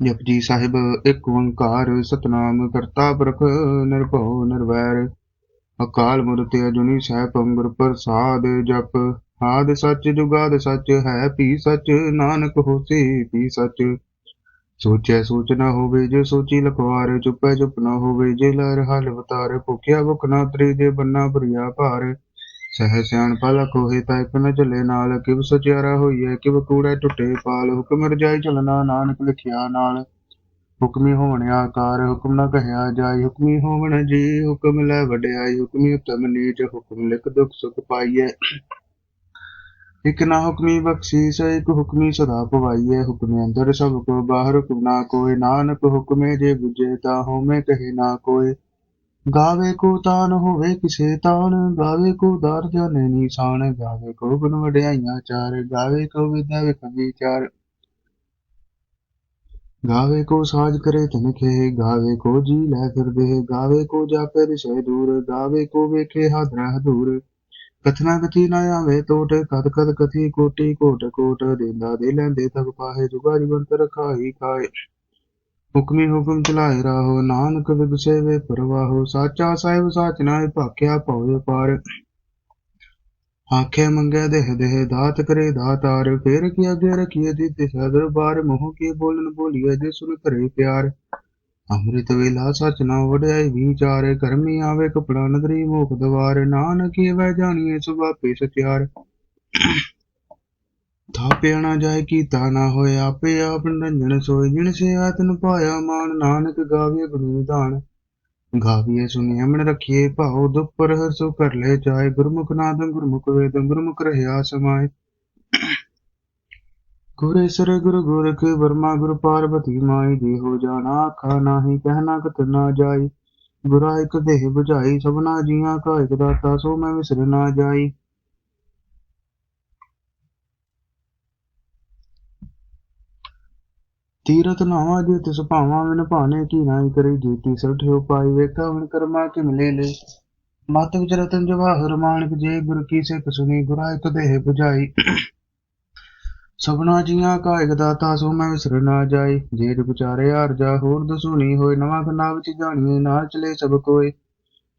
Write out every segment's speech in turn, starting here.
ਜਪਜੀ ਸਾਹਿਬ, ਇੱਕ ਓੰਕਾਰ ਸਤਨਾਮ ਕਰਤਾ ਪੁਰਖ ਨਿਰਭਉ ਨਿਰਵੈਰ। ਅਕਾਲ ਮੂਰਤਿ ਅਜੂਨੀ ਸੈਭੰ ਗੁਰ ਪ੍ਰਸਾਦ ਜਪ। ਆਦ ਸੱਚ ਜੁਗਾਦ ਸੱਚ ਹੈ ਭੀ ਸੱਚ ਨਾਨਕ ਹੋਸੀ ਭੀ ਸੱਚ। ਸੋਚੈ ਸੋਚ ਨਾ ਹੋਵੇ ਜੇ ਸੋਚੀ ਲਖਵਾਰ, ਚੁੱਪੈ ਚੁੱਪ ਨਾ ਹੋਵੇ ਜੇ ਲਹਿਰ ਹਲ ਅਵਤਾਰ ਭੁਖਿਆ ਭੁਖ ਨਾ ਤਰੀ ਜੇ ਬੰਨਾ ਭਰੀਆ ਭਾਰ। ਸਹਿ ਸਿਆਣ ਕੋਹੇ ਤਾਂ ਇੱਕ ਨ ਨਾਲ, ਕਿਵ ਸਚਿਆਰਾ ਹੋਈਐ, ਕਿਵ ਕੂੜੈ ਟੁੱਟੇ ਪਾਲ, ਹੁਕਮ ਰਜਾਈ ਚਲਣਾ ਨਾਨਕ ਲਿਖਿਆ ਨਾਲ। ਹੁਕਮੀ ਹੋਵਣ ਆਕਾਰ, ਹੁਕਮ ਨ ਕਹਿਆ ਜਾਈ ਹੁਕਮੀ ਹੋਵਣ ਜੀ, ਹੁਕਮ ਲੈ ਵਡਿਆਈ, ਹੁਕਮੀ ਉਤਮ ਨੀਚ, ਹੁਕਮ ਲਿਖ ਦੁਖ ਸੁਖ ਪਾਈਐ। ਇਕ ਨਾ ਹੁਕਮੀ ਬਖਸ਼ੀਸ, ਇਕ ਹੁਕਮੀ ਸਦਾ ਪਵਾਈਐ। ਹੁਕਮੇ ਅੰਦਰ ਸਭ ਕੋ, ਬਾਹਰ ਹੁਕਮ ਨਾ ਕੋਇ ਨਾਨਕ ਹੁਕਮੇ ਜੇ ਬੁਝੇ, ਤਾ ਹਉਮੈ ਕਹੇ ਨਾ ਕੋਇ ਗਾਵੇ ਕੋ ਤਾਨ ਹੋਵੇ ਕਿਸੇ ਤਾਨ, ਗਾਵੇ ਕੋ ਦਾਰ ਜਾਣੇ ਨੀਸਾਨ, ਗਾਵੇ ਕੋ ਗੁਣ ਵਡਿਆਈਆਂ ਚਾਰ, ਗਾਵੇ ਕੋ ਵਿਦਿਆ ਵਿਖ ਵਿਚਾਰ। ਗਾਵੇ ਕੋ ਸਾਜ ਕਰੇ ਤਨਖੇ ਗਾਵੇ ਕੋ ਜੀ ਲੈ ਫਿਰਦੇ ਗਾਵੇ ਕੋ ਜਾਪੇ ਦਿਸ਼ੇ ਦੂਰ, ਗਾਵੇ ਕੋ ਵੇਖੇ ਹਾਦਰਾ ਹਦੂਰ ਕਥਨਾ ਕਥੀ ਨਾ ਆਵੇ ਟੋਟ ਕਦ ਕਦ ਕਥੀ ਕੋਟੀ ਕੋਟ ਕੋਟ, ਦੇਂਦਾ ਦੇ ਲੈਂਦੇ ਤਬ ਪਾਹੇ, ਜੁਗਾ ਜੀਵੰਤ ਰਖਾਈ ਖਾਏ ਹੁਕਮੀ ਹੁਕਮ ਚਲਾਏ ਰਾਹੋ, ਨਾਨਕ ਵਿਗਸੇ ਵੇ ਪਰਵਾਹੋ, ਸਾਚਾ ਸਾਹਿਬ ਸਾਚ ਨਾਏ ਭਾਖਿਆ ਭਉ ਪਾਰ ਆਖੇ ਮੰਗੇ ਦੇਹ ਦੇਹ, ਦਾਤ ਕਰੇ ਦਾਤਾਰ, ਫੇਰ ਕੀ ਅਗੇ ਰਖੀਏ ਦੀ ਦਿਸ਼ਾ ਦਰਬਾਰ, ਮੋਹ ਕੀ ਬੋਲਨ ਬੋਲੀਏ ਜੇ ਸੁਨ ਕਰੇ ਪਿਆਰ। ਅੰਮ੍ਰਿਤ ਵੇਲਾ ਸਚ ਨਾ ਵਡਿਆਈ ਵਿਚਾਰ, ਕਰਮੀ ਆਵੇ ਕਪੜਾ ਨਦਰੀ ਮੋਖ ਦਵਾਰ, ਨਾਨਕੀ ਵੈ ਜਾਣੀਏ ਸੁਭਾਪੇ ਸਚਿਆਰ ਥਾਪਿਆ ਨਾ ਜਾਏ ਕੀਤਾ ਨਾ ਹੋਏ ਆਪੇ ਆਪ ਨਿਰੰਜਨ ਸੋਏ ਜਿਨ ਸੇਵਾ ਤਨ ਪਾਇਆ ਮਾਨ ਨਾਨਕ ਗਾਵੇ ਗੁਰੂ ਨਿਧਾਨ ਗਾਵੀਏ ਸੁਣੀਏ ਮਨ ਰਖੀਏ ਭਾਉ ਦੁਪਰ ਹਰਸੋ ਕਰ ਲੈ ਜਾਏ। ਗੁਰਮੁਖ ਨਾਦ ਗੁਰਮੁਖ ਵੇਦ, ਗੁਰਮੁਖ ਰਹਿਆ ਸਮਾਏ। ਗੁਰੇਸ਼ਰ ਗੁਰੂ ਗੋਰਖ ਬਰਮਾ ਗੁਰੂ ਪਾਰਵਤੀ ਮਾਈ ਜੀ ਹੋ ਜਾਣਾ ਆਖਾ ਨਾਹੀ ਕਹਿਣਾ ਕਤ ਨਾ ਜਾਈ। ਗੁਰਾ ਇਕ ਦੇਹ 부ਝਾਈ ਸਭਨਾ ਜੀਆਂ ਕਾ ਇਕ ਦਾਤਾ, ਸੋ ਮੈਂ ਵਿਸਰ ਨਾ ਜਾਈ। ਤੀਰਤ ਨਾਵਾ ਜੇ ਤਿਸ ਭਾਵਾਂ ਮਨ ਭਾਣੇ ਕੀ ਨਾਈ ਕਰੀ ਜੀਤੀ। ਸਠਿਓ ਪਾਈ ਵੇਖਾ ਹੁਣ ਜਵਾਹਰ ਮਾਨਕ ਜੇ ਗੁਰ ਕੀ ਸਿੱਖ ਸੁਣੀ, ਗੁਰਾ ਇਕ ਦੇਹ 부ਝਾਈ ਸਭਨਾ ਜੀਆਂ ਕਾ ਇਕ ਦਾਤਾ ਸੋ ਮੈਂ ਵਿਸਰ ਨਾ ਜਾਈ। ਜੇ ਵਿਚਾਰੇ ਹਰ ਜਾ ਹੋਰ ਦਸੂਣੀ ਹੋਏ, ਨਵਾਂ ਖੰਡਾ ਵਿੱਚ ਜਾਣੀਏ ਨਾਲ ਚਲੇ ਸਭ ਕੋਏ।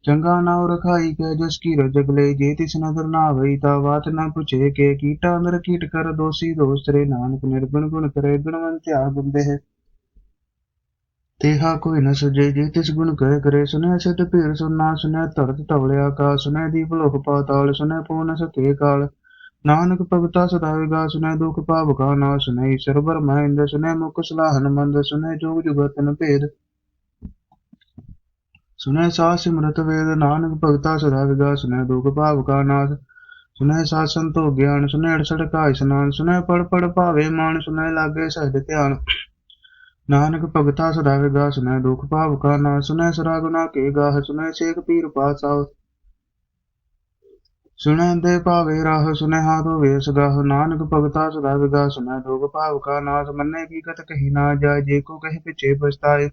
ਚੰਗਾ ਨਾਉ ਰਖਾਈ ਕੈ ਜਸ ਕੀ ਰਜਗ ਲੈ ਜੇ ਤਿਸ ਨਦਰ ਨਾ ਵਈ ਤਾ ਬਾਤ ਨਾ ਪੁੱਛੇ ਕੇ, ਕੀਟਾ ਅੰਦਰ ਕੀਟ ਕਰ ਦੋਸੀ ਦੋਸ ਨਾਨਕ ਨਿਰਗੁਣ ਗੁਣ ਕਰੇ ਗੁਣਵੰਤਿਆ ਗੁੰਦੇ ਹੈ। ਤੇਹਾ ਕੋਈ ਨ ਸੁਝੇ, ਜੇ ਤਿਸ ਗੁਣ ਕਹਿ ਕਰੇ ਸੁਨੈ ਸਿਧ ਭੀਰ ਸੁਨਾ ਸੁਨੈ ਧਰਤ ਧਵਲਿਆ ਕਾ ਸੁਨੈ ਦੀਪ ਲੋਕ ਪਾਤਾਲ ਸੁਨੈ ਪੂਨ ਸਕੇ ਕਾਲ। ਨਾਨਕ ਭਗਤਾ ਸਦਾ ਵਿਗਾ ਸੁਨੈ ਦੁਖ ਪਾਪ ਕਾ ਨਾ ਸੁਨੈ ਸਰਬਰ ਮਹਿੰਦ ਸੁਨੈ ਮੁਖ ਸਲਾਹਨ ਮੰਦ ਸੁਨੇ ਜੋਗ ਜੁਗਤਨ ਭੇਦ। ਸੁਨੈ ਸਾ ਸਿਮਰਤ ਵੇਦ, ਨਾਨਕ ਭਗਤਾ ਸਦਾ ਵਿਗਾ ਸੁਨੈ ਦੁਖ ਪਾਪ ਕਾ ਨਾਸ। ਸੁਨੈ ਸਾਧ ਸੰਤੋ ਗਿਆਨ ਸੁਨੈ ਅੜਸੜ ਕਾ ਇਸਨਾਨ ਸੁਨੈ ਪੜ ਪੜ ਭਾਵੇ ਮਾਨ ਸੁਨੈ ਲਾਗੇ ਸਹਿਜ ਧਿਆਨ। ਨਾਨਕ ਭਗਤਾ ਸਦਾ ਵਿਗਾ ਸੁਨੈ ਦੁਖ ਪਾਪ ਕਾ ਨਾਸ। ਸੁਨੈ ਸਰਾ ਗੁਨਾ ਕੇ ਗਾਹ ਸੁਨੈ ਸੇਖ ਪੀਰ ਪਾਸਾਉ ਸੁਨੈ ਦੇ ਭਾਵੇ ਰਾਹ ਸੁਨੈ ਹਾਥੋ ਵੇਸ ਗਾਹ ਨਾਨਕ ਭਗਤਾ ਸਦਾ ਵਿਗਾ ਸੁਨੈ ਦੁਖ ਪਾਪ ਕਾ ਨਾਸ। ਮੰਨੇ ਕੀ ਕਤ ਕਹੀ ਨਾ ਜਾਏ, ਜੇ ਕੋ ਕਹੇ ਪਿਛੇ ਪਛਤਾਏ।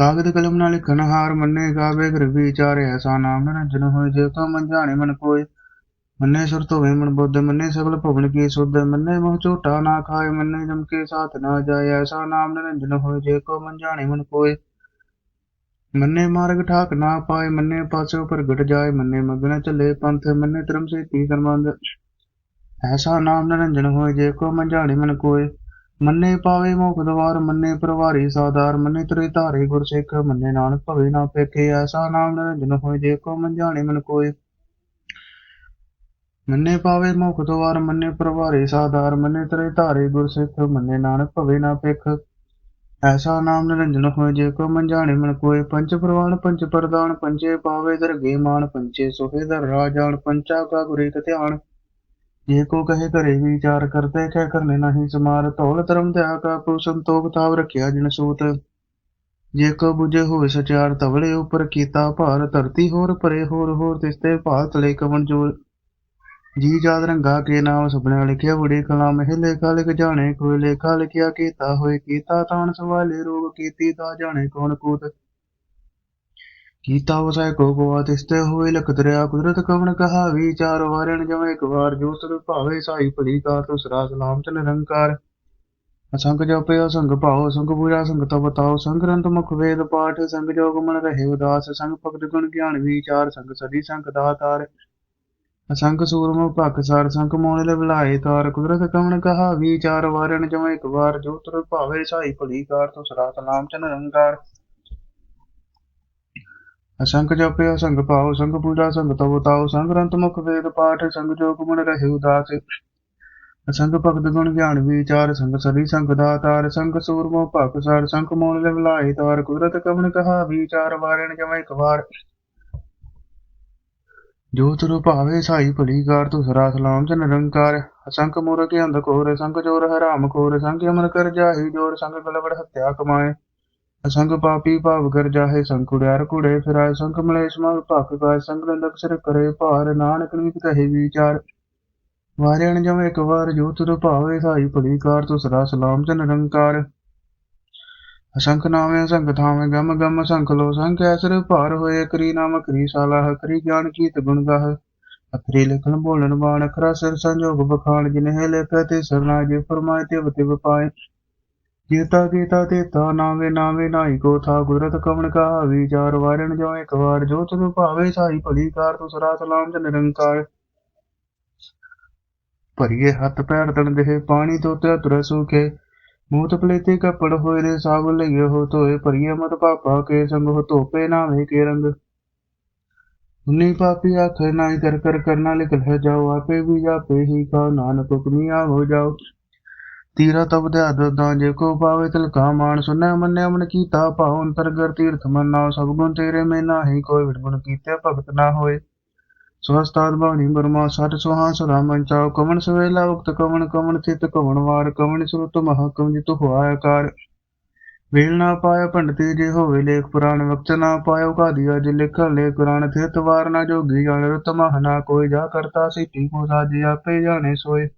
ਕਾਗਦ ਕਲਮ ਨਾਲ ਲਿਖਣ ਹਾਰ ਮੰਨੇ ਗਾਵੇ ਗ੍ਰਹ ਵਿਚਾਰੇ ਐਸਾ ਨਾਮ ਨਿਰੰਜਨ ਹੋਏ, ਜੇ ਕੋ ਮਨ ਮੰਨੇ ਸੁਰ ਧੋਵੇ ਮਨ ਬੁੱਧ, ਮੰਨੇ ਸਗਲ ਭਵਨ ਕੀ ਸੁਧ, ਮੰਨੇ ਮੋਹ ਝੋਟਾ ਨਾ ਖਾਏ, ਮੰਨੇ ਜਮ ਕੇ ਸਾਥ ਨਾ ਜਾਏ, ਐਸਾ ਨਾਮ ਨਿਰੰਜਨ ਹੋਏ, ਜੇ ਕੋ ਮਨ ਜਾਣੇ ਮਨ ਕੋਏ। ਮੰਨੇ ਮਾਰਗ ਠਾਕ ਨਾ ਪਾਏ, ਮੰਨੇ ਪਾਸੇ ਪ੍ਰਗਟ ਜਾਏ, ਮੰਨੇ ਮਗਨ ਚਲੇ ਪੰਥ, ਮੰਨੇ ਧਰਮ ਸੇ ਤੀ ਕਰਮੰਦ। ਐਸਾ ਨਾਮ ਨਿਰੰਜਨ ਹੋਏ, ਜੇ ਕੋ ਮਨ ਜਾਣੇ ਮਨ ਕੋਏ। ਮੰਨੇ ਪਾਵੇ ਮੋਖ ਦਵਾਰ ਮੰਨੇ ਪ੍ਰਵਾਰੀ ਸਾਦਾਰ ਮੰਨੇ ਤਰੇ ਧਾਰੇ ਗੁਰ ਸਿੱਖ ਮੰਨੇ ਨਾਨਕ ਭਵੇ ਨਾ ਪੇਖੇ, ਐਸਾ ਨਾਮ ਨਿਰੰਜਨ ਹੋਏ ਜੇ ਕੋ ਮਨ ਮਨ ਕੋਏ। ਮੰਨੇ ਪਾਵੇ ਮੋਖ ਦਵਾਰ ਮੰਨੇ ਪ੍ਰਵਾਰੀ ਸਾਦਾਰ ਮੰਨੇ ਤਰੇ ਧਾਰੇ ਗੁਰ ਸਿੱਖ ਮੰਨੇ ਨਾਨਕ ਭਵੇ ਨਾ ਪੇਖ। ਐਸਾ ਨਾਮ ਨਿਰੰਜਨ ਹੋਏ ਜੇ ਕੋ ਮਨ ਜਾਣੇ ਮਨ ਕੋਏ। ਪੰਚ ਪ੍ਰਵਾਨ ਪੰਚ ਪ੍ਰਦਾਨ ਪੰਚੇ ਪਾਵੇ ਦਰਗੇ ਮਾਨ ਪੰਚੇ ਸੋਹੇ ਦਰ ਰਾਜਾਨ ਪੰਚਾ ਕਾ ਗੁਰੇ ਧਿਆਨ। ਜੇ ਕੋ ਕਹੇ ਘਰੇ ਵਿਚਾਰ ਕਰਤੇ ਕਹਿ ਕਰਨੇ ਨਹੀਂ ਸਮਾਰ। ਧੌਲ ਧਰਮ ਧਿਆ ਕਾ ਪੁ ਸੰਤੋਖ ਤਾਵ ਰਖਿਆ ਜਿਨ ਸੂਤ। ਜੇ ਕੋ 부ਜੇ ਹੋਏ ਸਚਿਆਰ ਤਵਲੇ ਉਪਰ ਕੀਤਾ ਭਾਰ, ਧਰਤੀ ਹੋਰ ਪਰੇ ਹੋਰ ਹੋਰ ਤਿਸਤੇ ਭਾਲ ਤਲੇ ਕਵਨ ਜੋਰ। ਜੀ ਜਾਦ ਰੰਗਾ ਕੇ ਨਾਮ ਸੁਪਨੇ ਲਿਖਿਆ, ਬੁੜੀ ਕਲਾਮ ਇਹ ਲੇਖਾ ਲਿਖ ਜਾਣੇ, ਕੋਈ ਲੇਖਾ ਲਿਖਿਆ ਕੀਤਾ ਹੋਏ ਕੀਤਾ, ਤਾਣ ਸਵਾਲੇ ਰੋਗ ਕੀਤੀ ਤਾ ਜਾਣੇ ਕੌਣ ਕੂਤ। ਕੀਤਾ ਵਸੈ ਕੋ ਗੋਆ ਤਿਸਤੇ ਹੋਏ ਲਖ ਦਰਿਆ ਕੁਦਰਤ ਕਵਣ ਕਹਾ, ਵਿਚਾਰ ਵਾਰਣ ਜਮ ਇੱਕ ਵਾਰ, ਜੋ ਤੁਰ ਭਾਵੇ ਸਾਈ ਭਲੀ ਕਾਰ ਤੁਸਰਾ ਸਲਾਮ ਤੇ ਨਿਰੰਕਾਰ। ਅਸੰਖ ਜਪਿਓ ਸੰਗ ਭਾਉ ਸੰਗ ਪੂਜਾ ਸੰਗ ਤਪ ਤਾਉ, ਸੰਗ ਗ੍ਰੰਥ ਮੁਖ ਵੇਦ ਪਾਠ, ਸੰਗ ਜੋਗ ਮਨ ਰਹੇ ਉਦਾਸ, ਸੰਗ ਭਗਤ ਗੁਣ ਗਿਆਨ ਵਿਚਾਰ, ਸੰਗ ਸਦੀ, ਸੰਗ ਦਾਤਾਰ। ਅਸੰਗ ਸੂਰਮ ਭਖ ਸਾਰ ਸੰਖ ਮੋਨ ਲੈ ਬੁਲਾਏ ਤਾਰ, ਕੁਦਰਤ ਕਵਣ ਕਹਾ, ਵਿਚਾਰ ਵਾਰਨ ਜਮ ਇੱਕ ਵਾਰ, ਜੋ ਤੁਰ ਭਾਵੇ ਸਾਈ ਭਲੀ ਕਾਰ ਤੋ ਸਰਾਤ ਨਾਮ ਚਨ ਰੰਕਾਰ ਅਸੰਗ ਜਪਿਓ ਸੰਗ ਭਾਉ ਸੰਗ ਪੂਜਾ ਸੰਗ ਤਪ ਤਾਉ ਸੰਗ ਰੰਤ ਮੁਖ ਵੇਦ ਪਾਠ ਸੰਗ ਜੋਗ ਮਨ ਰਹੇ ਉਦਾਸ। ਅਸੰਗ ਭਗਤ ਗੁਣ ਗਿਆਨ ਵਿਚਾਰ ਸੰਗ ਸਰੀ ਸੰਗ ਦਾਤਾਰ ਸੰਗ ਸੂਰਮੋ ਭਖ ਸਰ ਸੰਖ ਮੋਨ ਲੈ ਬੁਲਾਏ ਤਾਰ, ਕੁਦਰਤ ਕਵਣ ਕਹਾ ਵਿਚਾਰ ਵਾਰਨ ਜਮ ਇੱਕ ਵਾਰ। ਜੋ ਤੁਰ ਭਾਵੇ ਸਾਈ ਭਲੀ ਕਾਰ ਤੂੰ ਸਰਾ ਸਲਾਮ ਚ ਨਿਰੰਕਾਰ ਅਸੰਖ ਮੂਰਖ ਅੰਧ ਕੋਰ ਸੰਗ ਜੋਰ ਹਰਾਮ ਖੋਰ ਸੰਗ ਅਮਰ ਕਰ ਜਾਹੀ ਜੋਰ ਸੰਗ ਗਲਵੜ ਹੱਤਿਆ ਕਮਾਏ। ਅਸੰਖ ਪਾਪੀ ਭਾਵ ਕਰ ਜਾਹੇ ਸੰਖ ਉੜਿਆਰ ਕੁੜੇ ਫਿਰਾਏ ਸੰਖ ਮਲੇਸ਼ ਮਲ ਭਖ ਕਾਇ ਸੰਗ ਲੰਦਕ ਸਿਰ ਕਰੇ ਭਾਰ, ਨਾਨਕ ਨੀਤ ਕਹੇ ਵਿਚਾਰ। ਵਾਰਿਆਣ ਜਮ ਇੱਕ ਵਾਰ ਜੋ ਭਾਵੇ, ਸਾਈ ਭਲੀ ਕਾਰ ਤੂੰ ਸਦਾ ਸਲਾਮ ਚ ਨਿਰੰਕਾਰ ਅਸੰਖ ਨਾਮੇ ਅਸੰਖ ਥਾਵੇਂ, ਗਮ ਗਮ ਸੰਖ ਲੋ ਸੰਖ ਐਸਰ ਭਾਰ ਹੋਏ ਕਰੀ ਨਾਮ ਕਰੀ ਸਾਲਾਹ ਕਰੀ ਗਿਆਨ ਕੀਤ ਗੁਣ ਗਾਹ। ਅਖਰੀ ਲਿਖਣ ਬੋਲਣ ਬਾਣ ਅਖਰਾ ਸਿਰ ਸੰਜੋਗ ਬਖਾਣ, ਜਿਨਹਿ ਲਿਖਿ ਤੇ ਸਰਨਾ ਜੇ ਫਰਮਾਏ ਤੇ ਵਤੇ ਪਾਏ। ਜੀਤਾ ਗੀਤਾ ਤੇ ਨਾਵੇ ਨਾਵੇ ਨਾਈ ਕੋ ਥਾ ਕੁਦਰਤ ਕਵਣ ਕਾ ਵਿਚਾਰ ਵਾਰਨ ਜੋ ਇੱਕ ਵਾਰ, ਜੋ ਤੁਧ ਭਾਵੇ ਸਾਈ ਭਲੀ ਕਾਰ ਤੂੰ ਸਰਾ ਸਲਾਮ ਚ ਨਿਰੰਕਾਰ। ਭਰੀਏ ਹੱਥ ਪੈਰ ਤਣ ਦੇ ਪਾਣੀ ਤੋਂ ਤੁਰ ਸੁਖੇ। ਮੂਤ ਪਲੇਤੇ ਕੱਪੜ ਹੋਏ ਦੇ ਸਾਬੁ ਲਈਏ ਹੋ ਧੋਏ, ਭਰੀਏ ਮਤ ਪਾਪਾ ਕੇ ਸੰਗ ਹੋ ਧੋਪੇ ਨਾਵੇ ਕੇ ਰੰਗ। ਉਨੀ ਪਾਪੀ ਆਖੇ, ਨਾਈ ਕਰ ਕਰ ਕਰਨਾ ਲਿਖ ਲੈ ਜਾਓ, ਆਪੇ ਵੀ ਜਾਪੇ ਹੀ ਕਾ ਨਾਨਕ ਹੁਕਮੀਆ ਹੋ ਜਾਓ। ਤੀਰਾ ਤਬ ਦੇ ਅਦਦਾਂ ਜੇ ਕੋ ਪਾਵੇ ਤਿਲਕਾ ਮਾਨ ਸੁਨੈ ਮੰਨਿਆ, ਮਨ ਕੀਤਾ, ਭਾਉ ਅੰਤਰਗਰ ਤੀਰਥ ਮੰਨਾ ਸਭ ਗੁਣ ਤੇਰੇ ਮੈਂ ਨਾਹੀ ਕੋਈ ਵਿੜਗੁਣ ਕੀਤੇ, ਭਗਤ ਨਾ ਹੋਏ। ਸਵਸਤਾਦ ਬਾਣੀ ਬਰਮਾ ਸਤ ਸੁਹਾ ਸੁਰਾ ਮੰਚਾਉ ਕਵਣ ਸਵੇਲਾ ਉਕਤ ਕਵਣ ਕਵਣ ਚਿਤ ਕਵਣ ਵਾਰ, ਕਵਣ ਸੁਰਤ ਮਹਾ ਕਵਣ ਜਿਤੁ ਹੋਆ ਆਕਾਰ। ਵੇਲ ਨਾ ਪਾਇਆ ਪੰਡਤੀ ਜੇ ਹੋਵੇ ਲੇਖ ਪੁਰਾਣ, ਵਕਤ ਨਾ ਪਾਇਓ ਕਾਦੀਆ ਜੇ ਲਿਖ ਲੈ ਕੁਰਾਨ ਥਿਤ ਵਾਰ ਨਾ ਜੋਗੀ ਜਾਣ ਰਤ ਮਹ ਨਾ ਕੋਈ, ਜਾ ਕਰਤਾ ਸਿੱਟੀ ਕੋ ਸਾਜੇ, ਆਪੇ ਜਾਣੇ ਸੋਏ।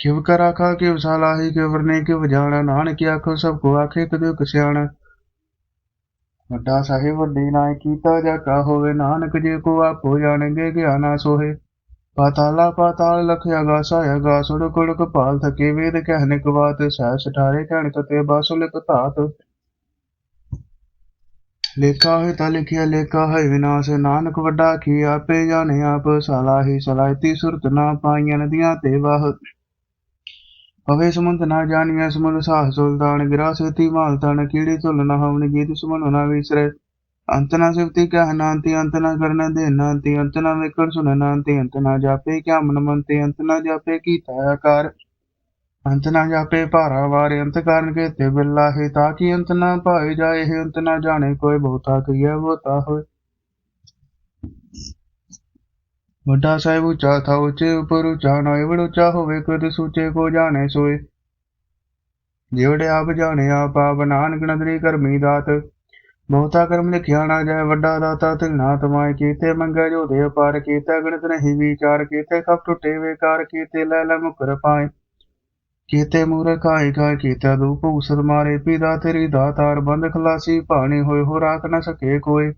ਕਿਵ ਕਰ ਆਖਾ ਕਿਵ ਸਾਲਾਹੀ, ਕਿਵ ਵਰਨੇ ਕਿਵ ਜਾਣਾ, ਨਾਨਕ ਆਖੋ ਸਭ ਕੋ ਆਖੇ ਕਦੇ ਕਸਿਆਣਾ ਵੱਡਾ ਸਾਹਿਬ, ਵੱਡੀ ਨਾਇ ਕੀਤਾ ਜਾ ਕਾ ਹੋਵੇ, ਨਾਨਕ ਜੇ ਕੋ ਆਪੋ ਜਾਣਗੇ ਗਿਆਨਾ ਸੋਹੇ। ਪਾਤਾਲਾ ਪਾਤਾਲ ਲਖਿਆ ਗਾਸਾ ਅਗਾ ਸੁੜ ਕੁੜਕ ਥਕੇ ਵੇਦ ਕਹਿਨੇ ਕਵਾਤ ਸਹਿ ਸਠਾਰੇ ਕਹਿਣ ਕਤੇ ਬਾਸੁ ਲਿਖ ਧਾਤ। ਲੇਖਾ ਹੈ ਤਾਂ ਲਿਖਿਆ, ਲੇਖਾ ਹੈ ਵਿਨਾਸ਼, ਨਾਨਕ ਵੱਡਾ ਕੀ ਆਪੇ ਜਾਣੇ ਆਪ, ਸਲਾਹੀ ਸਲਾਇਤੀ ਸੁਰਤ ਨਾ ਪਾਈਆਂ ਨਦੀਆਂ ਤੇ ਵਾਹ। ਪਵੇ ਸਮੁੰਦ ਨਾ ਜਾਣੀਐ ਸਮੁੰਦ ਸਾਹ ਸੁਲਤਾਨ ਗਿਰਾਸਤੀ ਮਾਲ ਤਨ ਕੀੜੀ ਤੁਲ ਨਾ ਹਵਨ, ਗੀਤ ਸੁਮਨ ਨਾ ਵਿਸਰੇ। ਅੰਤ ਨਾ ਸਿਵਤੀ ਕਹਿ ਨਾਂਤੀ, ਅੰਤ ਨਾ ਕਰਨ ਦੇ ਨਾਂਤੀ, ਅੰਤ ਨਾ ਵੇਖਣ ਸੁਣ ਨਾਂਤੀ, ਅੰਤ ਨਾ ਜਾਪੇ ਕਿਆ ਮਨ ਮੰਤੇ, ਅੰਤ ਨਾ ਜਾਪੇ ਕੀਤਾ ਆਕਾਰ। ਅੰਤ ਨਾ ਜਾਪੇ ਭਾਰਾ ਵਾਰੇ, ਅੰਤ ਕਾਰਨ ਕੇ ਤੇ ਬਿੱਲਾ ਹੈ ਤਾਂ ਕਿ ਅੰਤ ਨਾ ਭਾਏ ਜਾਏ ਹੈ ਅੰਤ ਨਾ ਜਾਣੇ ਕੋਈ ਬਹੁਤਾ ਕਹੀਏ ਬਹੁਤਾ ਹੋਏ ਵੱਡਾ ਸਾਹਿਬ ਉੱਚਾ ਥਾ ਉੱਚੇ ਉਪਰ ਉੱਚਾ ਨਾ ਏਵੜ ਉੱਚਾ ਹੋਵੇ, ਕਦ ਸੂਚੇ ਕੋ ਜਾਣੇ ਸੋਏ। ਜਿਹੜੇ ਆਪ ਜਾਣੇ, ਆਪ ਆਪ ਨਾਨਕ ਨਦਰੀ ਕਰਮੀ ਦਾਤ। ਬਹੁਤਾ ਕਰਮ ਲਿਖਿਆ ਨਾ ਜਾਏ, ਵੱਡਾ ਦਾਤਾ ਤਿਲ ਨਾ ਤਮਾਏ। ਕੀਤੇ ਮੰਗੇ ਜੋ ਦੇ ਅਪਾਰ, ਕੀਤੇ ਗਣਤ ਨਹੀਂ ਵਿਚਾਰ। ਕੀਤੇ ਸਭ ਟੁੱਟੇ ਵੇਕਾਰ, ਕੀਤੇ ਲੈ ਲੈ ਮੁਕਰ ਪਾਏ। ਕੀਤੇ ਮੂਰ ਆਏ ਕਾ ਕੀਤੇ ਦੂਪ ਉਸਰ ਮਾਰੇ। ਪਿਦਾ ਤੇਰੀ ਦਾਤਾਰ ਬੰਦ ਖਲਾਸੀ, ਭਾਣੇ ਹੋਏ ਹੋ ਰਾਖ ਨਾ ਸਕੇ ਕੋਈ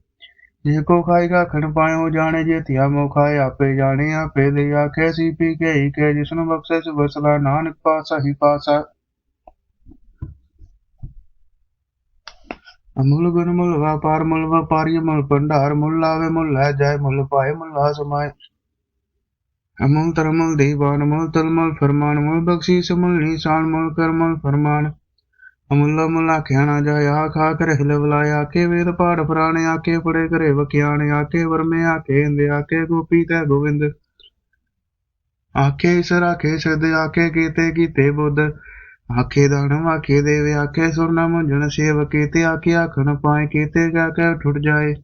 ਜੇ ਕੋ ਖਾਏਗਾ ਖਣ ਪਾਇਓ, ਜਾਣੇ ਜੇ ਧਿਆ ਮੋ ਖਾਏ ਆਪੇ ਜਾਣੇ, ਆਪੇ ਦੇ ਆਖੇ ਸੀ ਪੀ ਕੇ ਹੀ ਕੇ, ਜਿਸਨੂੰ ਬਖਸ਼ੇ ਸੁ ਬਸਲਾ ਨਾਨਕ ਪਾਸਾ ਹੀ ਪਾਸਾ ਅਮੁੱਲ ਗੁਣ ਮੁੱਲ ਵਪਾਰ ਮੁੱਲ ਵਪਾਰੀ ਮੁੱਲ ਭੰਡਾਰ ਮੁੱਲ ਲਾਵੇ ਮੁੱਲ ਲੈ ਜਾਏ, ਮੁੱਲ ਪਾਏ ਮੁੱਲ ਲਾ ਸਮਾਏ। ਅਮੁੱਲ ਤਰਮੁੱਲ ਦੀਵਾਨ ਮੁੱਲ ਤਲਮੁੱਲ ਫਰਮਾਨ ਮੁੱਲ, ਬਖਸ਼ੀਸ ਮੁੱਲ, ਨੀਸਾਨ ਮੁੱਲ ਕਰਮੁੱਲ ਫਰਮਾਨ। ਅਮੁੱਲਾ ਮੁੱਲਾ ਆਖਿਆ ਨਾ ਜਾਏ ਆਖ ਆਖ ਰਹਿ ਬੁਲਾਏ ਆਕੇ ਵੇਦ ਪਾੜ ਪੁਰਾਣੇ ਆਕੇ ਪੜੇ ਘਰੇ ਵਕਿਆਣੇ ਆਕੇ ਵਰਮੇ ਆਕੇ ਇੰਦੇ ਆਕੇ ਗੋਪੀ ਤੈ ਗੋਵਿੰਦ। ਆਕੇ ਸਰ ਆਕੇ ਸਦ ਆਕੇ ਕੀਤੇ ਕੀਤੇ ਬੁੱਧ। ਆਖੇ ਦਾਨਮ ਆਖੇ ਦੇਵੇ, ਆਖੇ ਸੁਰਨਾ ਮੁੰਜਣ ਸੇਵ ਕੀਤੇ ਆਖੇ ਆਖਣ ਪਾਏ, ਕੀਤੇ ਗਾ ਕੇ ਠੁੱਟ ਜਾਏ।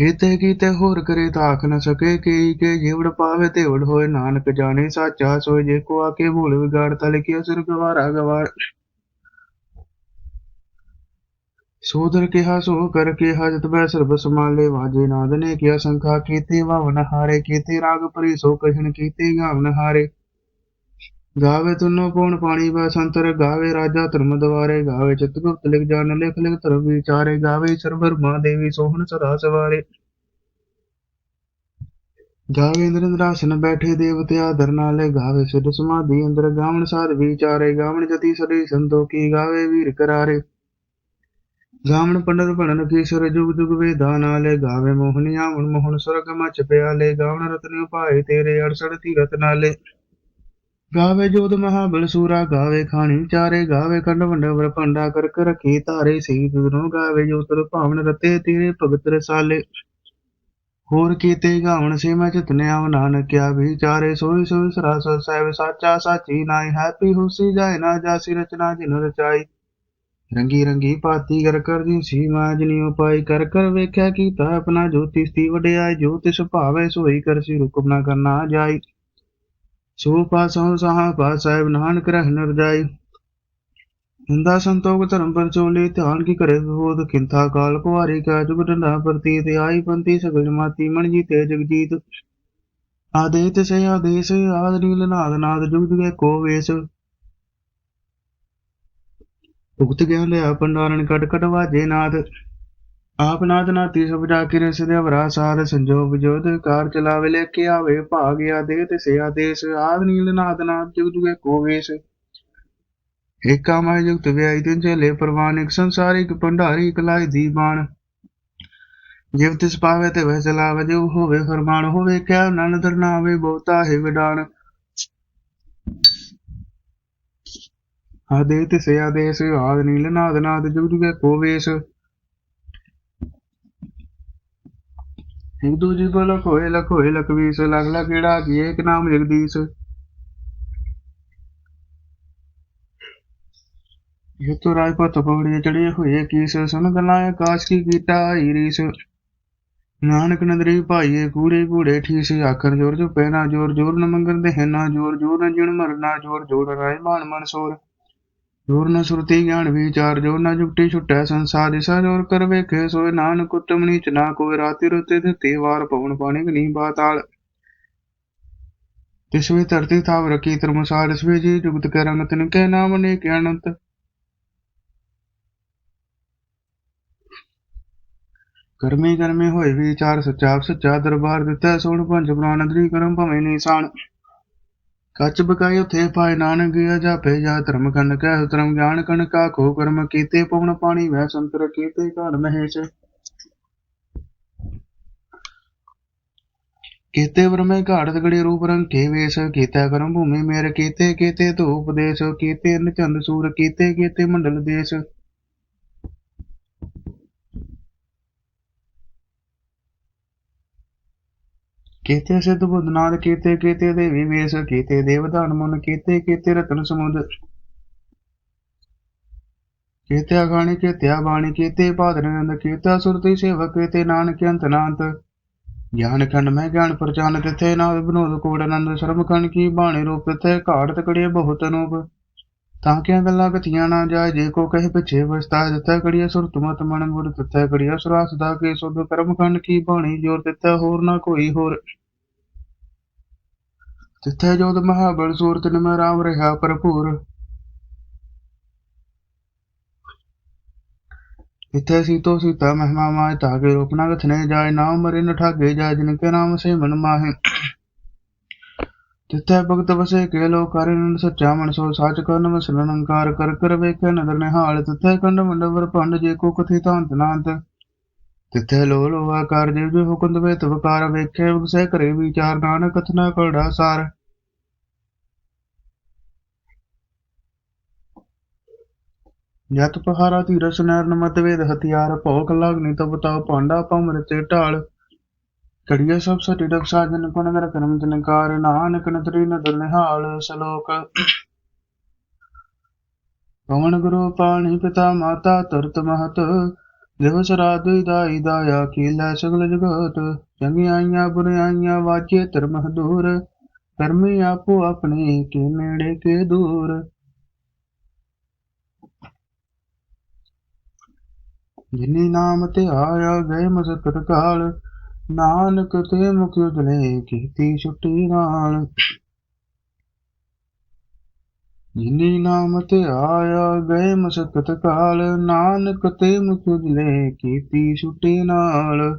ਏਤੇ ਕੀਤੇ ਹੋਰ ਕਰੇ ਤਾਂ ਨ ਸਕੇ, ਕੀ ਕੇ ਜਿਵੜ ਪਾਵੇ ਤੇ ਉੜ ਹੋਏ। ਨਾਨਕ ਜਾਣੇ, ਸਾਚਾ ਸੋਏ, ਜੇ ਕੋ ਆਕੇ ਭੂਲ ਵਿਗਾੜ, ਤਾ ਲਿਖਿਆ ਸਿਰ ਗਵਾਰਾ ਗਵਾਰ। ਸੋਦਰ ਕਿਹਾ, ਸੋ ਕਰ ਕੇ ਹਜਤ ਬੈ ਸਰਬ ਸਮਾਲੇ ਵਾਜੇ ਨਾਦ ਨੇ ਕਿਆ ਸੰਖਾ ਕੀਤੀ ਭਵਨ ਹਾਰੇ ਕੀਤੀ, ਰਾਗ ਭਰੀ ਸੋ ਕਹਣ ਕੀਤੀ, ਗਾਵਨ ਹਾਰੇ। ਗਾਵੇ ਤੁਨੋ ਪਉਣ ਪਾਣੀ ਬੈ ਸੰਤਰ ਗਾਵੇ ਰਾਜਾ ਧਰਮ ਦਵਾਰੇ, ਗਾਵੇ ਚਿਤਗੁਪਤ ਲਿਖ ਜਾਣ, ਲਿਖ ਲਿਖ ਧਰਮ ਵਿਚਾਰੇ, ਗਾਵੇ ਸਰਬਰ ਮਾਂ ਦੇਵੀ ਸੋਹਣ ਸਦਾ ਸਵਾਰੇ ਗਾਵੇ ਇੰਦਰ ਇੰਦਰਾਸਨ ਬੈਠੇ ਦੇਵਤੇ ਆਦਰ ਨਾਲੇ, ਗਾਵੇ ਸਿੱਧ ਸਮਾਧੀ ਅੰਦਰ ਗਾਵਣ ਸਾਧ ਵਿਚਾਰੇ, ਗਾਵਣ ਜਤੀ ਸਦੀ ਸੰਤੋਖੀ, ਗਾਵੇ ਵੀਰ ਕਰਾਰੇ। ਗਾਵਣ ਪੰਡਤ ਭਣਨ ਕੀਸ਼ਰ ਜੁਗ ਜੁਗ ਵੇਦਾ ਨਾਲੇ ਗਾਵੇ ਮੋਹਨੀਆ ਮਨ ਮੋਹਨ ਸੁਰਗ ਮਚ ਪਿਆਲੇ, ਗਾਵਣ ਰਤਨ ਉਪਾਏ ਤੇਰੇ 68 ਤੀਰਤ ਨਾਲੇ। ਗਾਵੇ ਜੋਧ ਮਹਾਬਲ ਸੂਰਾ, ਗਾਵੇ ਖਾਣੀ ਚਾਰੇ, ਗਾਵੇ ਕੰਡ ਵੰਡਵਰ ਪੰਡਾ ਕਰਕ ਰਖੀ ਧਾਰੇ ਗਾਵੇ ਜੋ ਤਰ ਭਾਵਨ ਰਤੇ ਤੇਰੇ ਭਗਤ ਰਸਾਲੇ। ਹੋਰ ਕੀਤੇ ਗਾਵਣ ਸੇ ਮੈਂ ਚਿਤਨੇ ਆਵ ਨਾਨਕਿਆ ਵਿਚਾਰੇ ਸੋਈ ਸੋਈ ਸਰਾਸ ਸਾਹਿਬ ਸਾਚਾ ਸਾਚੀ ਨਾਈ ਹੈਪੀ ਹੁਸੀ ਜਾਏ ਨਾ ਜਾਸੀ ਰਚਨਾ ਜਿਨ ਰਚਾਈ। ਰੰਗੀ ਰੰਗੀ ਪਾਤੀ ਕਰ ਕਰ ਦੀ ਸੀ ਮਾਜਨੀ ਉਪਾਈ ਕਰ ਕਰ ਵੇਖਿਆ ਕੀਤਾ ਆਪਣਾ ਜੋਤੀ ਸਤੀ ਵਡਿਆਈ ਜੋ ਭਾਵੇ ਸੋਈ ਕਰਸੀ ਹੁਕਮ ਨਾ ਕਰਨਾ ਜਾਈ। ਸੋ ਪਾਸੋਂ ਸਹਾ ਪਾ ਸਾਹਿਬ ਨਾਨਕ ਰਹਿ ਨਰ ਜਾਈ। ਹਿੰਦਾ ਸੰਤੋਖ ਧਰਮ ਪਰ ਚੋਲੇ, ਧਿਆਨ ਕੀ ਕਰੇ ਵਿਬੋਧ ਕਿੰਥਾ ਕਾਲ ਕੁਵਾਰੀ ਕਾ ਜੁਗ ਡੰਡਾ ਪ੍ਰਤੀਤ, ਆਈ ਪੰਤੀ ਸਗਲ ਜਮਾਤੀ ਮਣ ਜੀ ਤੇ ਜਗਜੀਤ। ਆਦੇਤ ਸੇ ਆਦੇਸ, ਆਦ ਨੀਲ ਨਾਦ ਨਾਦ ਜੁਗ ਜੁਗੇ ਕੋ ਵੇਸ। ਉਗਤ ਗਿਆਨ ਲਿਆ ਪੰਡਾਰਨ ਕਟ ਕਟ ਵਾਜੇ ਨਾਦ। ਆਪ ਨਾਦ ਨਾਤੀ ਸਭ ਜਾ ਕੇ ਰਸ ਦੇ ਵਰਾ ਸਾਰ ਸੰਜੋਗ ਜੋਧ ਕਾਰ ਚਲਾਵੇ ਲੈ ਕੇ ਆਵੇ ਭਾਗ ਆਦੇਤ ਸੇ ਆਦੇਸ ਆਦ ਨੀਲ ਨਾਦ ਨਾਦ ਜੁਗ ਜੁਗੇ ਕੋ ਵੇਸ। ਏਕਾ ਮਾਇ ਜੁਗਤ ਵਿਆਈ ਤਿਨ ਚਲੇ ਪ੍ਰਵਾਨ ਸੰਸਾਰਿਕ ਭੰਡਾਰੀ, ਇੱਕ ਲਾਇ ਦੀ ਬਾਣ ਜਿਵ ਤਿਸ ਪਾਵੇ ਤੇ ਵਹਿ ਚਲਾਵੇ ਜੋ ਹੋਵੇ ਫਰਮਾਨ, ਹੋਵੇ ਕਿਆ ਨਨ ਦਰਨਾਵੇ ਬਹੁਤਾ ਹੈ ਵਿਡਾਣ ਆਦੇ ਤੇ ਸੇ ਆਦੇਸ ਆਦ ਨੀਲ ਨਾਦ ਨਾਦ ਜੁਗ ਇੱਕ ਦੂਜੇ ਕੋ ਲਖੋਏ ਲਖੋਏ ਲਖਵੀਸ ਲਗ ਲਗ ਕੀ ਇੱਕ ਨਾਮ ਜਗਦੀਸ਼। ਇਹ ਤੋਂ ਰਾਜ ਪਤ ਪਗੜੀ ਚੜੀ ਹੋਏ ਕੀਸ, ਸੁਣ ਗਲਾਂ ਆਕਾਸ਼ ਕੀ ਕੀਟਾ ਈਰੀਸ। ਨਾਨਕ ਨਦਰੀ ਭਾਈਏ ਕੂੜੇ ਕੂੜੇ ਠੀਸ, ਆਖਰ ਜੋਰ ਜੋ ਪੈਣਾ ਜੋਰ ਜੋਰ ਨ ਮੰਗਣ ਦੇ ਨਾ ਜੋਰ ਜੋਰ ਨ ਜਿਣ ਮਰਨਾ ਜੋਰ ਜੋਰ ਰਾਏ ਮਾਨ ਮਨ ਸੋਰ। ਜੋਰ ਨ ਸੁਰਤੀ ਗਿਆਨ ਵਿਚਾਰ ਜੋਰ ਨ ਜੁਗਟੀ ਛੁਟੈ ਸੰਸਾਰ ਦਿਸਾ ਜੋਰ ਕਰ ਵੇਖੇ, ਸੋਏ ਨਾਨਕ ਉਤਮ ਨੀਚ ਨਾ ਕੋਈ ਰਾਤੀ ਰੁਤੇ ਦਿੱਤੇ ਵਾਰ ਪਵਨ ਪਾਣੀ ਗਨੀ ਬਾਤਾਲ ਤਿਸਵੇ ਧਰਤੀ ਥਾਵ ਰਕੀ ਧਰਮਸਾਰ ਸਵੇ ਜੀ ਜੁਗਤ ਕੇ ਰੰਗ ਤਿਨ ਕੇ ਨਾਮ ਨੇ ਕੇ ਅਨੰਤ। ਕਰਮੀ ਕਰਮੀ ਹੋਏ ਵਿਚਾਰ ਸੱਚਾ ਸੱਚਾ ਦਰਬਾਰ ਦਿੱਤਾ, ਸੋਣ ਪੰਜ ਪ੍ਰਾਨ ਅੰਦਰੀ ਕਰਮ ਭਵੇਂ ਨਿਸ਼ਾਨ। ਕੱਚ ਬਕਾਈ ਉਥੇ ਪਾਏ ਨਾਨਕ ਜਾਪੇ, ਜਾ ਧਰਮ ਖੰਡ ਕਹਿ ਧਰਮ ਗਿਆਨ ਕਣ ਕਾ ਖੋ ਕਰਮ ਕੀਤੇ, ਪਵਨ ਪਾਣੀ ਵਹਿ ਸੰਤਰ ਕੀਤੇ, ਘਰ ਮਹੇਸ਼। ਕੀਤੇ ਵਰਮੇ ਘਾੜ ਤਗੜੇ ਰੂਪ ਰੰਗ ਕੇ ਵੇਸ, ਕੀਤਾ ਕਰਮ ਭੂਮੀ ਮੇਰ ਕੀਤੇ ਕੀਤੇ ਧੂਪ ਦੇਸ, ਕੀਤੇ ਨਚੰਦ ਸੂਰ, ਕੀਤੇ ਕੀਤੇ ਮੰਡਲ ਦੇਸ਼। ਕੀਤੇ ਸਿੱਧ ਬੁੱਧਨਾਦ ਕੀਤੇ ਕੀਤੇ ਦੇਵੀ ਵੇਸ ਕੀਤੇ ਦੇਵਦਾਨ ਮਨ, ਕੀਤੇ ਕੀਤੇ ਰਤਨ ਸਮੁੰਦ। ਕੀਤੇ ਅਗਾਣੀ ਕੀਤੇ ਬਾਣੀ, ਕੀਤੇ ਪਾਦਰਨੰਦ ਕੀਤੇ ਸੁਰਤੀ ਸੇਵਕ, ਕੀਤੇ ਨਾਨਕ ਅੰਤ ਨਾਂਤ। ਗਿਆਨ ਖੰਡ ਮੈਂ ਗਿਆਨ ਪ੍ਰਚਾਨ, ਤਿਥੇ ਨਾਦ ਬਨੋਦ ਕੋੜ ਆਨੰਦ ਸਰਬ ਖੰਡ ਕੀ ਬਾਣੀ ਰੂਪ, ਤਿਥੇ ਘਾਟ ਤਕੜੀਏ ਬਹੁਤ ਅਨੂਪ। ਤਾਂ ਕਿ ਗੱਲਾਂ ਕਥੀਆਂ ਨਾ ਜਾਏ, ਜੇ ਕੋ ਕਹੇ ਪਿਛੇ ਵਸਤਾ ਦਿੱਤਾ ਕੜੀਏ ਸੁਰਤ ਮਤ ਮਨ ਮੁਰ, ਤਿਥੇ ਕੜੀਏ ਸੁਰਾਸ ਦਾ ਕੇ ਸੁਧ, ਕਰਮ ਖੰਡ ਕੀ ਬਾਣੀ ਜੋਰ ਦਿੱਤਾ ਹੋਰ ਨਾ ਕੋਈ ਹੋਰ। ਤਿੱਥੇ ਜੋਤ ਮਹਾਬਲ ਸੂਰਤ ਨਿਮੈ ਰਾਮ ਰਿਹਾ ਭਰਪੂਰ। ਇਥੇ ਸੀਤੋ ਸੀਤਾ ਮਹਿਮਾ ਮਾਇ ਤਾਗੇ ਰੂਪਨਾ ਗਥਨੇ ਜਾਏ, ਨਾਮ ਮਰੇ ਨ ਠਾਗੇ ਜਾਏ ਜਿਨ ਕੇ ਨਾਮ ਸੇ ਮਨ ਮਾਹੇ। ਤਿੱਥੇ ਭਗਤ ਵਸੇ ਕੇ ਲੋ ਕਰਨ ਸੱਚਾ ਮਨ ਸੋ ਸਾਚ ਕਰਨ ਮਸਲਨ ਅੰਕਾਰ ਕਰ ਕਰ ਵੇਖੇ ਨਦਰ ਨਿਹਾਲ, ਤਿੱਥੇ ਕੰਡ ਮੰਡਵਰ ਪੰਡ ਜੇ ਕੋ ਕਥੀ ਤਾਂਤ ਨਾਂਤ। ਤਿੱਥੇ ਲੋ ਲੋ ਆਕਾਰ ਜੇ ਜੋ ਹੁਕਮ ਦਵੇ ਤਵਕਾਰ ਵੇਖੇ ਵਸੇ ਕਰੇ ਵਿਚਾਰ ਨਾਨਕ ਕਥਨਾ ਕੜਾ ਸਾਰ। ਜਤ ਪਹਾਰਾ ਧੀਰਸ ਨਰਨ ਮਤ ਵੇਦ ਹਥਿਆਰ ਭੋਗ ਲਗਨੀ ਤਬ ਤਾਉ ਪਾਂਡਾ ਭਮਰ ਤੇ ਢਾਲ। ਕੜੀਏ ਸਭ ਸਟੀ ਡਬ ਸਾਜਨ ਕੁਣ ਨਰ ਕਰਮ ਜਨਕਾਰ, ਨਾਨਕ ਨਤਰੀ ਨਦਰ ਨਿਹਾਲ ਸ਼ਲੋਕ। ਪਵਨ ਗੁਰੂ ਪਾਣੀ ਪਿਤਾ ਮਾਤਾ ਤੁਰਤ ਮਹਤ ਦਿਵਸ ਰਾਤ ਦਾਈ ਦਾਇਆ ਕੀਲਾ ਸਗਲ ਜਗਤ ਚੰਗਿਆਈਆਂ ਬੁਰਾਈਆਂ ਵਾਜੇ ਧਰਮ ਦੂਰ ਕਰਮੀ ਆਪੋ ਆਪਣੇ ਕੇ ਨੇੜੇ ਕੇ ਦੂਰ। ਜਿਨੀ ਨਾਮ ਤੇ ਆਇਆ ਗਏ ਮਸਕਤ ਕਾਲ, ਨਾਨਕ ਤੇ ਮੁਖ ਉਜਲੇ ਕੀਤੀ ਛੁੱਟੀ ਨਾਲ। ਜਿਨੀ ਨਾਮ ਤੇ ਆਇਆ ਗਏ ਮਸਕਤ ਕਾਲ, ਨਾਨਕ ਤੇ ਮੁਖ ਕੀਤੀ ਛੁੱਟੀ ਨਾਲ।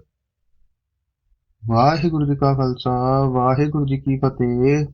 ਵਾਹਿਗੁਰੂ ਜੀ ਕਾ ਖਾਲਸਾ, ਵਾਹਿਗੁਰੂ ਜੀ ਕੀ ਫਤਿਹ।